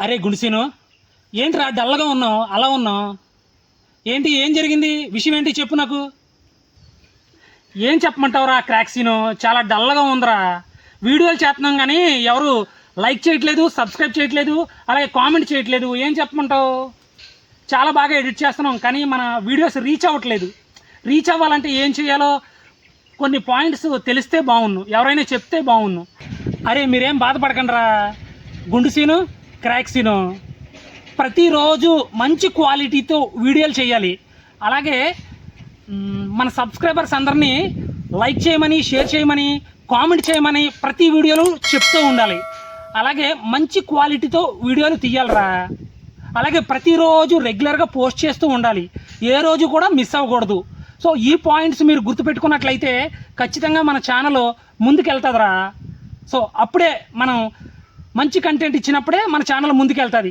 అరే గుడిసెను ఏంట్రా డల్లగా ఉన్నావు అలా ఉన్నావు? ఏంటి ఏం జరిగింది? విషయం ఏంటి చెప్పు నాకు. ఏం చెప్పమంటావురా క్రాక్సీను చాలా డల్లగా ఉందిరా. వీడియోలు చేస్తున్నాం కానీ ఎవరు లైక్ చేయట్లేదు సబ్స్క్రైబ్ చేయట్లేదు అలాగే కామెంట్ చేయట్లేదు. ఏం చెప్పమంటావు? చాలా బాగా ఎడిట్ చేస్తున్నాం కానీ మన వీడియోస్ రీచ్ అవ్వట్లేదు. రీచ్ అవ్వాలంటే ఏం చేయాలో కొన్ని పాయింట్స్ తెలిస్తే బాగున్ను ఎవరైనా చెప్తే బాగున్ను అరే మీరేం బాధపడకండి రా గుండు సీను క్రాక్సిను ప్రతిరోజు మంచి క్వాలిటీతో వీడియోలు చేయాలి. అలాగే మన సబ్స్క్రైబర్స్ అందరినీ లైక్ చేయమని షేర్ చేయమని కామెంట్ చేయమని ప్రతి వీడియోలు చెప్తూ ఉండాలి. అలాగే మంచి క్వాలిటీతో వీడియోలు తీయాలిరా. అలాగే ప్రతిరోజు రెగ్యులర్గా పోస్ట్ చేస్తూ ఉండాలి. ఏ రోజు కూడా మిస్ అవ్వకూడదు. సో ఈ పాయింట్స్ మీరు గుర్తుపెట్టుకున్నట్లయితే ఖచ్చితంగా మన ఛానల్ ముందుకెళ్తుందిరా. సో అప్పుడే మనం మంచి కంటెంట్ ఇచ్చినప్పుడే మన ఛానల్ ముందుకెళ్తుంది.